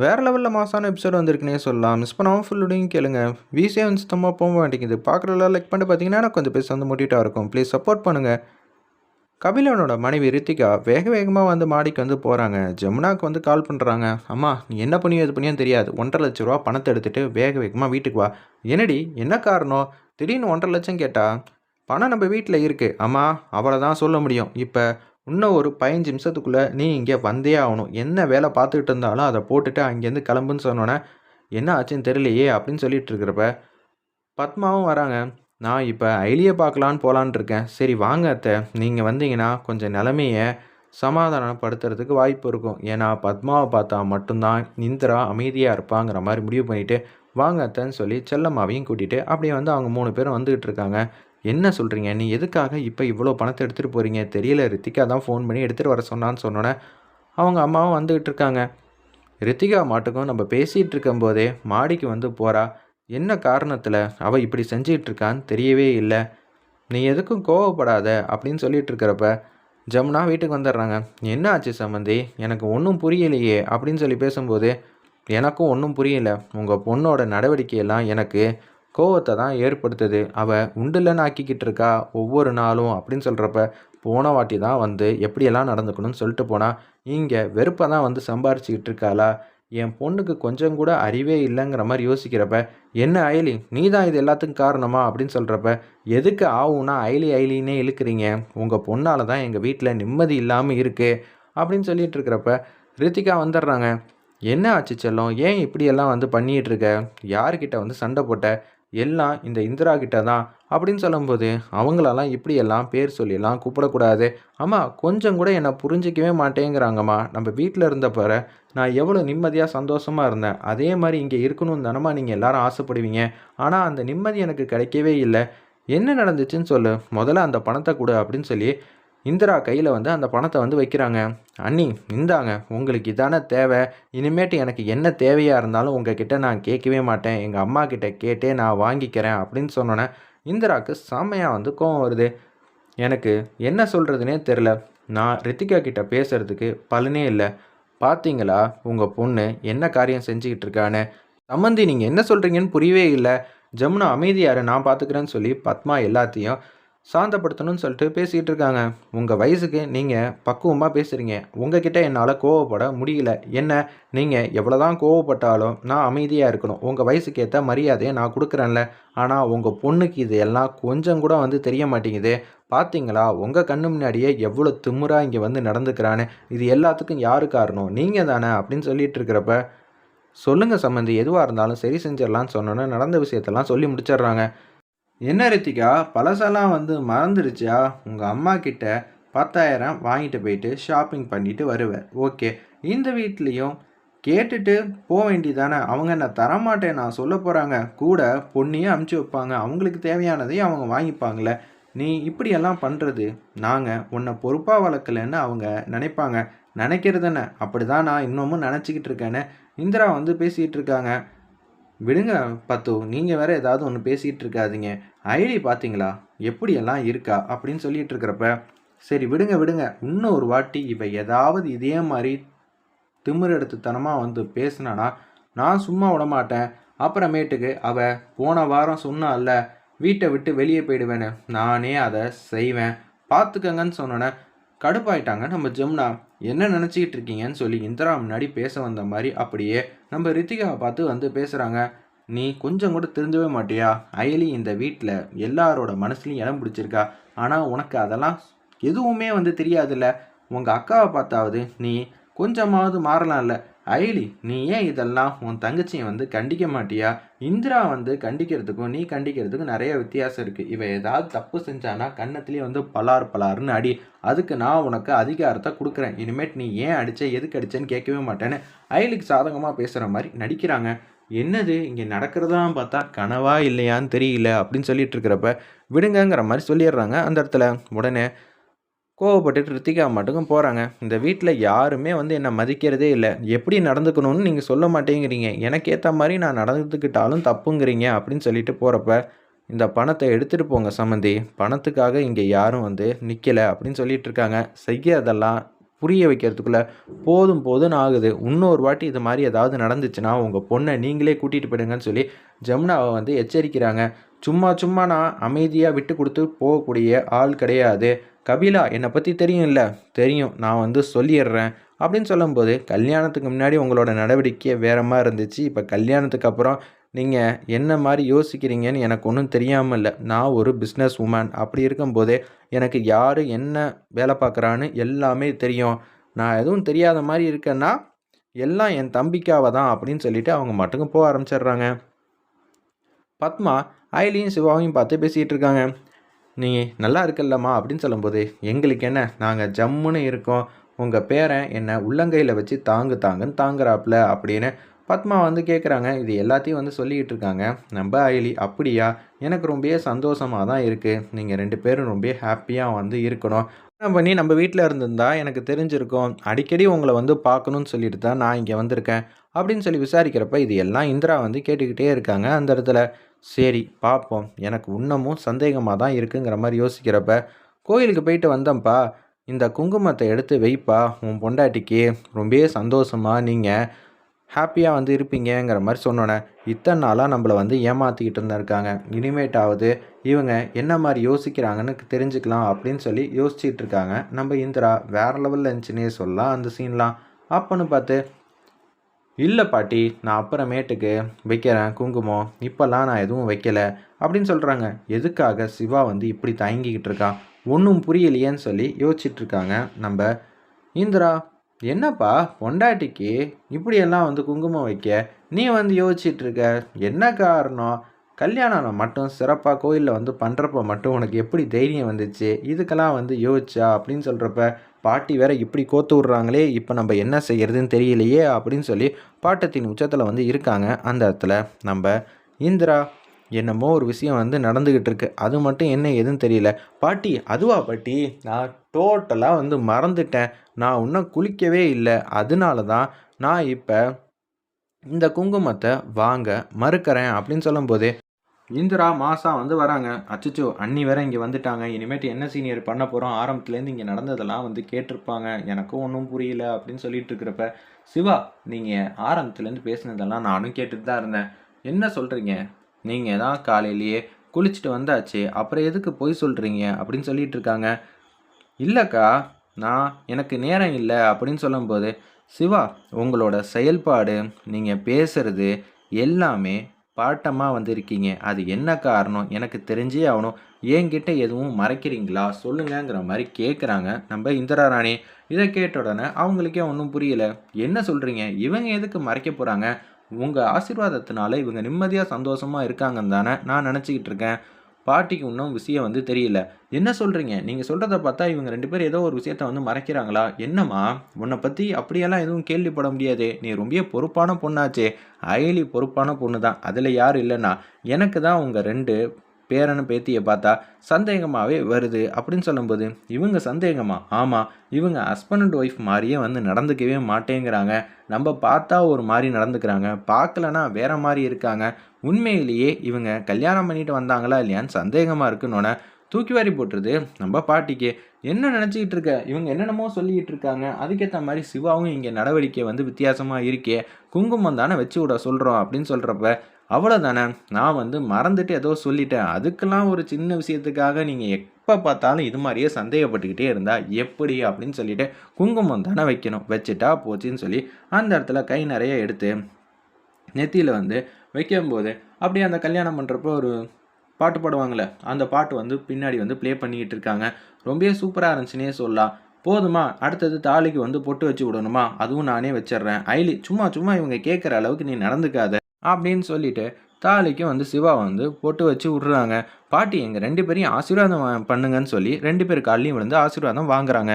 வேறு லெவலில் மாசான எபிசோட் வந்திருக்குனே சொல்லலாம். மிஸ் பண்ணாமல் ஃபுல்லுடையும் கேளுங்க. வீசே வந்து சுத்தமாக போக மாட்டேங்குது. பார்க்குறதுல லைக் பண்ணிட்டு பார்த்தீங்கன்னா எனக்கு கொஞ்சம் பேச வந்து மோட்டிவேட்டாக இருக்கும். ப்ளீஸ் சப்போர்ட் பண்ணுங்கள் கபிலனோட மனைவி ரித்திகா வேக வேகமாக வந்து மாடிக்கு வந்து போகிறாங்க ஜமுனாவுக்கு வந்து கால் பண்ணுறாங்க அம்மா நீ என்ன பண்ணியோ இது பண்ணியோ தெரியாது. ஒன்றரை லட்ச ரூபா பணத்தை எடுத்துகிட்டு வேக வேகமாக வீட்டுக்கு வா. என்னடி என்ன காரணம்? திடீர்னு ஒன்றரை லட்சம் கேட்டால் பணம் நம்ம வீட்டில் இருக்குது அம்மா அவளை தான் சொல்ல முடியும். இப்போ இன்னும் ஒரு பதினஞ்சு நிமிஷத்துக்குள்ளே நீ இங்கே வந்தே ஆகணும். என்ன வேலை பார்த்துக்கிட்டு இருந்தாலும் அதை போட்டுட்டு அங்கேருந்து கிளம்புன்னு சொன்னோன்னே என்ன ஆச்சுன்னு தெரியலையே அப்படின்னு சொல்லிட்டு இருக்கிறப்ப பத்மாவும் வராங்க. நான் இப்போ ஐலியை பார்க்கலான்னு போகலான் இருக்கேன். சரி வாங்க அத்தை. நீங்கள் வந்தீங்கன்னா கொஞ்சம் நிலமையை சமாதானப்படுத்துறதுக்கு வாய்ப்பு இருக்கும். ஏன்னா பத்மாவை பார்த்தா மட்டும்தான் இந்திரா அமைதியாக இருப்பாங்கிற மாதிரி முடிவு பண்ணிவிட்டு வாங்க அத்தைன்னு சொல்லி செல்லம்மாவையும் கூட்டிகிட்டு அப்படியே வந்து அவங்க மூணு பேரும் வந்துக்கிட்டு இருக்காங்க. என்ன சொல்கிறீங்க நீ எதுக்காக இப்போ இவ்வளோ பணத்தை எடுத்துகிட்டு போகிறீங்க தெரியல. ரித்திகா தான் ஃபோன் பண்ணி எடுத்துகிட்டு வர சொன்னான்னு சொன்னோன்னே அவங்க அம்மாவும் வந்துக்கிட்டு இருக்காங்க. ரித்திகா மாட்டுக்கும் நம்ம பேசிகிட்டு இருக்கும்போதே மாடிக்கு வந்து போகிறா என்ன காரணத்தில் அவள் இப்படி செஞ்சிகிட்டு இருக்கான்னு தெரியவே இல்லை. நீ எதுக்கும் கோவப்படாத அப்படின்னு சொல்லிட்டு இருக்கிறப்ப ஜமுனா வீட்டுக்கு வந்துடுறாங்க. என்ன ஆச்சு சம்மந்தி எனக்கு ஒன்றும் புரியலையே அப்படின்னு சொல்லி பேசும்போது எனக்கும் ஒன்றும் புரியல. உங்கள் பொண்ணோட நடவடிக்கையெல்லாம் எனக்கு கோவத்தை தான் ஏற்படுத்துது. அவள் உண்டுலன்னு ஆக்கிக்கிட்டு இருக்கா ஒவ்வொரு நாளும் அப்படின்னு சொல்கிறப்ப போன வாட்டி தான் வந்து எப்படியெல்லாம் நடந்துக்கணும்னு சொல்லிட்டு போனால் இங்கே வெறுப்பை தான் வந்து சம்பாரிச்சிக்கிட்டு இருக்காளா? என் பொண்ணுக்கு கொஞ்சம் கூட அறிவே இல்லைங்கிற மாதிரி யோசிக்கிறப்ப என்ன அயலி நீ தான் இது எல்லாத்துக்கும் காரணமா? அப்படின்னு சொல்கிறப்ப எதுக்கு ஆகும்னா அயலி அயலின்னே இழுக்கிறீங்க. உங்கள் பொண்ணால் தான் எங்கள் வீட்டில் நிம்மதி இல்லாமல் இருக்குது அப்படின்னு சொல்லிட்டு இருக்கிறப்ப ரித்திகா வந்துடுறாங்க. என்ன ஆச்சு செல்லம்? ஏன் இப்படியெல்லாம் வந்து பண்ணிகிட்டு இருக்க? யார்கிட்ட வந்து சண்டை போட்ட? எல்லாம் இந்த இந்திரா கிட்ட தான் அப்படின்னு சொல்லும்போது அவங்களெல்லாம் இப்படியெல்லாம் பேர் சொல்லியெல்லாம் கூப்பிடக்கூடாது. அம்மா கொஞ்சம் கூட என்னை புரிஞ்சிக்கவே மாட்டேங்கிறாங்கம்மா. நம்ம வீட்டில் இருந்தப்பற நான் எவ்வளோ நிம்மதியாக சந்தோஷமாக இருந்தேன். அதே மாதிரி இங்கே இருக்கணும் தானம்மா நீங்கள் எல்லாரும் ஆசைப்படுவீங்க. ஆனால் அந்த நிம்மதி எனக்கு கிடைக்கவே இல்லை. என்ன நடந்துச்சுன்னு சொல்லு. முதல்ல அந்த பணத்தை கொடு அப்படின்னு சொல்லி இந்திரா கையில் வந்து அந்த பணத்தை வந்து வைக்கிறாங்க. அண்ணி இந்தாங்க. உங்களுக்கு இதான தேவை. இனிமேட்டு எனக்கு என்ன தேவையாக இருந்தாலும் உங்ககிட்ட நான் கேட்கவே மாட்டேன். எங்கள் அம்மா கிட்ட கேட்டே நான் வாங்கிக்கிறேன் அப்படின்னு சொன்னோன்னே இந்திராவுக்கு செம்மையாக வந்து கோவம் வருது. எனக்கு என்ன சொல்கிறதுனே தெரில நான் ரித்திகா கிட்ட பேசுகிறதுக்கு பலனே இல்லை. பார்த்தீங்களா உங்கள் பொண்ணு என்ன காரியம் செஞ்சுக்கிட்டு இருக்கான்னு. சம்மந்தி நீங்கள் என்ன சொல்கிறீங்கன்னு புரியவே இல்லை. ஜமுனா அமைதியாரு நான் பார்த்துக்கிறேன்னு சொல்லி பத்மா எல்லாத்தையும் சாந்தப்படுத்தணும்னு சொல்லிட்டு பேசிகிட்டு இருக்காங்க. உங்கள் வயசுக்கு நீங்கள் பக்குவமாக பேசுகிறீங்க உங்ககிட்ட என்னால் கோவப்பட முடியல. என்ன? நீங்கள் எவ்வளோ தான் கோவப்பட்டாலும் நான் அமைதியாக இருக்கணும். உங்கள் வயசுக்கு ஏற்ற மரியாதையை நான் கொடுக்குறேன்ல. ஆனால் உங்கள் பொண்ணுக்கு இது எல்லாம் கொஞ்சம் கூட வந்து தெரிய மாட்டேங்குது. பார்த்தீங்களா உங்கள் கண்ணு முன்னாடியே எவ்வளோ திமுறாக இங்கே வந்து நடந்துக்கிறான்னு. இது எல்லாத்துக்கும் யார் காரணம்? நீங்கள் தானே அப்படின்னு சொல்லிட்டு இருக்கிறப்ப சொல்லுங்கள் சம்மந்தி எதுவாக இருந்தாலும் சரி செஞ்சிடலான்னு சொன்னோன்னே நடந்த விஷயத்தெல்லாம் சொல்லி முடிச்சிடுறாங்க. என்ன ரித்திகா பழசெல்லாம் வந்து மறந்துடுச்சியா உங்கள் அம்மா கிட்ட பத்தாயிரம் வாங்கிட்டு போயிட்டு ஷாப்பிங் பண்ணிட்டு வருவேன் ஓகே. இந்த வீட்லேயும் கேட்டுட்டு போக வேண்டியதானே அவங்க என்ன தரமாட்டேன் நான் சொல்ல போகிறாங்க கூட பொண்ணையும் அமுச்சு வைப்பாங்க. அவங்களுக்கு தேவையானதையும் அவங்க வாங்கிப்பாங்களே. நீ இப்படியெல்லாம் பண்ணுறது நாங்கள் உன்னை பொறுப்பாக வளர்க்கலன்னு அவங்க நினைப்பாங்க. நினைக்கிறதுன்னு. அப்படி தான் நான் இன்னமும் நினச்சிக்கிட்டு இருக்கேன்னு இந்திரா வந்து பேசிகிட்டு இருக்காங்க. விடுங்க பத்து. நீங்கள் வேற ஏதாவது ஒன்று பேசிகிட்டு இருக்காதீங்க. ஐடி பார்த்தீங்களா எப்படியெல்லாம் இருக்கா? அப்படின்னு சொல்லிட்டு இருக்கிறப்ப சரி விடுங்க விடுங்க. இன்னும் ஒரு வாட்டி இவ ஏதாவது இதே மாதிரி திமிர் எடுத்துத்தனமாக வந்து பேசினானா நான் சும்மா விட மாட்டேன் அப்புறமேட்டுக்கு அவள் போன வாரம் சொன்னால வீட்டை விட்டு வெளியே போயிடுவேன்னு. நானே அதை செய்வேன். பார்த்துக்கங்கன்னு சொன்னோன்னே கடுப்பாயிட்டாங்க நம்ம ஜெம்னா. என்ன நினச்சிக்கிட்டு இருக்கீங்கன்னு சொல்லி இந்திரா முன்னாடி பேச வந்த மாதிரி அப்படியே நம்ம ரித்திகாவை பார்த்து வந்து பேசுகிறாங்க நீ கொஞ்சம் கூட திருந்தவே மாட்டியா? அயலி இந்த வீட்டில் எல்லாரோட மனசுலையும் இடம் பிடிச்சிருக்கா. ஆனால் உனக்கு அதெல்லாம் எதுவுமே வந்து தெரியாதுல்ல. உங்கள் அக்காவை பார்த்தாவது நீ கொஞ்சமாவது மாறலாம்ல. அயலி நீ ஏன் இதெல்லாம் உன் தங்கச்சியை வந்து கண்டிக்க மாட்டியா? இந்திரா வந்து கண்டிக்கிறதுக்கும் நீ கண்டிக்கிறதுக்கும் நிறைய வித்தியாசம் இருக்குது இவ ஏதாவது தப்பு செஞ்சானா கன்னத்துலேயே வந்து பலார் பலார்னு அடி. அதுக்கு நான் உனக்கு அதிகாரத்தை கொடுக்குறேன். இனிமேட் நீ ஏன் அடித்த எதுக்கு அடிச்சேன்னு கேட்கவே மாட்டேன்னு அயலுக்கு சாதகமாக பேசுகிற மாதிரி நடிக்கிறாங்க. என்னது இங்கே நடக்கிறதான் பார்த்தா கனவா இல்லையான்னு தெரியல அப்படின்னு சொல்லிட்டு இருக்கிறப்ப விடுங்கங்கிற மாதிரி சொல்லிடுறாங்க அந்த இடத்துல. உடனே கோவப்பட்டுட்டு ரித்திகா மட்டுக்கும் போகிறாங்க இந்த வீட்டில் யாருமே வந்து என்னை மதிக்கிறதே இல்லை. எப்படி நடந்துக்கணும்னு நீங்கள் சொல்ல மாட்டேங்கிறீங்க. எனக்கு ஏற்ற மாதிரி நான் நடந்துக்கிட்டாலும் தப்புங்கிறீங்க அப்படின்னு சொல்லிட்டு போகிறப்ப இந்த பணத்தை எடுத்துகிட்டு போங்க சம்மந்தி பணத்துக்காக இங்கே யாரும் வந்து நிற்கலை அப்படின்னு சொல்லிட்டு இருக்காங்க. செய்யறதெல்லாம் புரிய வைக்கிறதுக்குள்ளே போதும் போதும்னு ஆகுது. இன்னொரு வாட்டி இது மாதிரி ஏதாவது நடந்துச்சுன்னா உங்கள் பொண்ணை நீங்களே கூட்டிகிட்டு போயிடுங்கன்னு சொல்லி ஜமுனாவை வந்து எச்சரிக்கிறாங்க. சும்மா சும்மா நான் அமைதியாக விட்டு கொடுத்து போகக்கூடிய ஆள் கிடையாது. கபிலா என்னை பற்றி தெரியும்ல? தெரியும். நான் வந்து சொல்லிடுறேன். அப்படின்னு சொல்லும்போது கல்யாணத்துக்கு முன்னாடி உங்களோட நடவடிக்கையே வேற மாதிரி இருந்துச்சு. இப்போ கல்யாணத்துக்கு அப்புறம் நீங்கள் என்ன மாதிரி யோசிக்கிறீங்கன்னு எனக்கு ஒன்றும் தெரியாமல் இல்லை. நான் ஒரு பிஸ்னஸ் உமன் அப்படி இருக்கும்போதே எனக்கு யார் என்ன வேலை பார்க்குறான்னு எல்லாமே தெரியும். நான் எதுவும் தெரியாத மாதிரி இருக்கேன்னா எல்லாம் என் தம்பிக்காக தான். அப்படின்னு சொல்லிட்டு அவங்க மட்டுக்கும் போக ஆரம்பிச்சிடுறாங்க. பத்மா ஐலியும் சிவாவையும் பார்த்து பேசிகிட்டு இருக்காங்க. நீ நல்லா இருக்கல்லம்மா அப்படின்னு சொல்லும்போது எங்களுக்கு என்ன? நாங்கள் ஜம்முன்னு இருக்கோம். உங்கள் பேரன் என்னை உள்ளங்கையில் வச்சு தாங்கு தாங்குன்னு தாங்குறாப்புல அப்படின்னு பத்மா வந்து கேட்குறாங்க இது எல்லாத்தையும் வந்து சொல்லிக்கிட்டு இருக்காங்க. நம்ம அயலி அப்படியா? எனக்கு ரொம்பவே சந்தோஷமாக தான் இருக்குது நீங்கள் ரெண்டு பேரும் ரொம்ப ஹாப்பியாக வந்து இருக்கணும். என்ன பண்ணி நம்ம வீட்டில் இருந்திருந்தா எனக்கு தெரிஞ்சிருக்கும். அடிக்கடி உங்களை வந்து பார்க்கணுன்னு சொல்லிட்டு தான் நான் இங்கே வந்திருக்கேன். அப்படின்னு சொல்லி விசாரிக்கிறப்ப இது எல்லாம் இந்திரா வந்து கேட்டுக்கிட்டே இருக்காங்க அந்த இடத்துல. சரி பார்ப்போம் எனக்கு இன்னமும் சந்தேகமாக தான் இருக்குங்கிற மாதிரி யோசிக்கிறப்ப கோயிலுக்கு போயிட்டு வந்தேன்ப்பா. இந்த குங்குமத்தை எடுத்து வைப்பா. உன் பொண்டாட்டிக்கு ரொம்பவே சந்தோஷமாக நீங்கள் ஹாப்பியாக வந்து இருப்பீங்கங்கிற மாதிரி சொன்னோன்னே இத்தனை நாளாக நம்மளை வந்து ஏமாற்றிக்கிட்டு இருந்திருக்காங்க. இனிமேட்டாவது இவங்க என்ன மாதிரி யோசிக்கிறாங்கன்னு தெரிஞ்சுக்கலாம் அப்படின்னு சொல்லி யோசிச்சுட்டு இருக்காங்க. நம்ம இந்திரா வேறு லெவலில் இருந்துச்சுன்னே சொல்லலாம் அந்த சீன்லாம் அப்போன்னு பார்த்து இல்லை பாட்டி நான் அப்புறமேட்டுக்கு வைக்கிறேன் குங்குமம். இப்போல்லாம் நான் எதுவும் வைக்கலை அப்படின்னு சொல்கிறாங்க எதுக்காக சிவா வந்து இப்படி தயங்கிக்கிட்டு இருக்கான் ஒன்றும் புரியலையேன்னு சொல்லி யோசிச்சிட்ருக்காங்க நம்ம. இந்திரா என்னப்பா பொண்டாட்டிக்கு இப்படியெல்லாம் வந்து குங்குமம் வைக்க? நீ வந்து யோசிச்சிட்ருக்க இருக்க. என்ன காரணம்? கல்யாணம் மட்டும் சிறப்பாக கோயிலில் வந்து பண்ணுறப்ப மட்டும் உனக்கு எப்படி தைரியம் வந்துச்சு? இதுக்கெல்லாம் வந்து யோசிச்சா அப்படின்னு சொல்கிறப்ப பாட்டி வேற இப்படி கோத்து விட்றாங்களே இப்போ நம்ம என்ன செய்யறதுன்னு தெரியலையே அப்படின்னு சொல்லி பாட்டத்தின் உச்சத்தில் வந்து இருக்காங்க. அந்த இடத்துல நம்ம இந்திரா என்னமோ ஒரு விஷயம் வந்து நடந்துக்கிட்டு இருக்கு. அது மட்டும் என்ன எதுன்னு தெரியல. பாட்டி அதுவா பாட்டி? நான் டோட்டலாக வந்து மறந்துட்டேன். நான் இன்னும் குளிக்கவே இல்லை. அதனால தான் நான் இப்போ இந்த குங்குமத்தை வாங்க மறுக்கிறேன் அப்படின்னு சொல்லும்போது இந்திரா மாசா வந்து வராங்க. அச்சச்சோ அண்ணி வேற இங்கே வந்துட்டாங்க. இனிமேட்டு என்ன சீனியர் பண்ண போகிறோம் ஆரம்பத்துலேருந்து இங்கே நடந்ததெல்லாம் வந்து கேட்டிருப்பாங்க. எனக்கும் ஒன்றும் புரியல அப்படின்னு சொல்லிட்டு இருக்கிறப்ப சிவா நீங்கள் ஆரம்பத்துலேருந்து பேசினதெல்லாம் நானும் கேட்டுட்டு தான் இருந்தேன். என்ன சொல்கிறீங்க நீங்கள் தான் காலையிலேயே குளிச்சுட்டு வந்தாச்சு. அப்புறம் எதுக்கு போய் சொல்கிறீங்க அப்படின்னு சொல்லிட்டு இருக்காங்க. இல்லைக்கா நான் எனக்கு நேரம் இல்லை அப்படின்னு சொல்லும்போது சிவா உங்களோட செயல்பாடு நீங்கள் பேசுறது எல்லாமே பாட்டமாக வந்திருக்கீங்க. அது என்ன காரணம்? எனக்கு தெரிஞ்சே ஆகணும். என்கிட்ட எதுவும் மறைக்கிறீங்களா? சொல்லுங்கங்கிற மாதிரி கேட்குறாங்க நம்ம இந்திரா ராணி. இதை கேட்ட உடனே அவங்களுக்கே ஒன்றும் புரியல. என்ன சொல்கிறீங்க இவங்க எதுக்கு மறைக்க போகிறாங்க உங்கள் ஆசீர்வாதத்தினால இவங்க நிம்மதியாக சந்தோஷமாக இருக்காங்கன்னு தானே நான் நினச்சிக்கிட்டு இருக்கேன். பாட்டிக்கு இன்னும் விஷயம் வந்து தெரியல. என்ன சொல்கிறீங்க நீங்கள் சொல்கிறத பார்த்தா இவங்க ரெண்டு பேரும் ஏதோ ஒரு விஷயத்த வந்து மறைக்கிறாங்களா? என்னம்மா? உன்னை பற்றி அப்படியெல்லாம் எதுவும் கேள்விப்பட முடியாது. நீ ரொம்ப பொறுப்பான பொண்ணாச்சே. அயலி பொறுப்பான பொண்ணு தான் அதில் யாரும் இல்லைன்னா. எனக்கு தான் உங்கள் ரெண்டு பேரனு பேத்தியை பார்த்தா சந்தேகமாகவே வருது அப்படின்னு சொல்லும்போது இவங்க சந்தேகமா? ஆமாம் இவங்க ஹஸ்பண்ட் அண்ட் ஒய்ஃப் மாதிரியே வந்து நடந்துக்கவே மாட்டேங்கிறாங்க. நம்ம பார்த்தா ஒரு மாதிரி நடந்துக்கிறாங்க. பார்க்கலனா வேற மாதிரி இருக்காங்க. உண்மையிலேயே இவங்க கல்யாணம் பண்ணிட்டு வந்தாங்களா இல்லையான்னு சந்தேகமாக இருக்குன்னொன்னே தூக்கி வாரி போட்டுருது நம்ம பாட்டிக்கு. என்ன நினச்சிக்கிட்டு இருக்க? இவங்க என்னென்னமோ சொல்லிக்கிட்டு இருக்காங்க. அதுக்கேற்ற மாதிரி சிவாவும் இங்கே நடவடிக்கை வந்து வித்தியாசமாக இருக்கே. குங்குமம் தானே வச்சு விட சொல்கிறோம் அப்படின்னு சொல்கிறப்ப அவ்வளோதானே நான் வந்து மறந்துட்டு ஏதோ சொல்லிட்டேன். அதுக்கெல்லாம் ஒரு சின்ன விஷயத்துக்காக நீங்கள் எப்போ பார்த்தாலும் இது மாதிரியே சந்தேகப்பட்டுக்கிட்டே இருந்தால் எப்படி அப்படின்னு சொல்லிட்டு குங்குமம் தானே வைக்கணும். வச்சுட்டா போச்சுன்னு சொல்லி அந்த இடத்துல கை நிறைய எடுத்து நெத்தியில் வந்து வைக்கும்போது அப்படியே அந்த கல்யாணம் பண்ணுறப்போ ஒரு பாட்டு பாடுவாங்களே அந்த பாட்டு வந்து பின்னாடி வந்து ப்ளே பண்ணிக்கிட்டு இருக்காங்க. ரொம்பவே சூப்பராக இருந்துச்சுன்னே சொல்லலாம். போதுமா அடுத்தது தாலிக்கு வந்து பொட்டு வச்சு விடணுமா? அதுவும் நானே வச்சிடுறேன். ஐலி சும்மா சும்மா இவங்க கேட்குற அளவுக்கு நீ நடந்துக்காத. அப்படின்னு சொல்லிட்டு தாலிக்கு வந்து சிவா வந்து பொட்டு வச்சு விட்றாங்க. பாட்டி எங்கள் ரெண்டு பேரையும் ஆசீர்வாதம் பண்ணுங்கன்னு சொல்லி ரெண்டு பேர் காலையும் விழுந்து ஆசீர்வாதம் வாங்குறாங்க.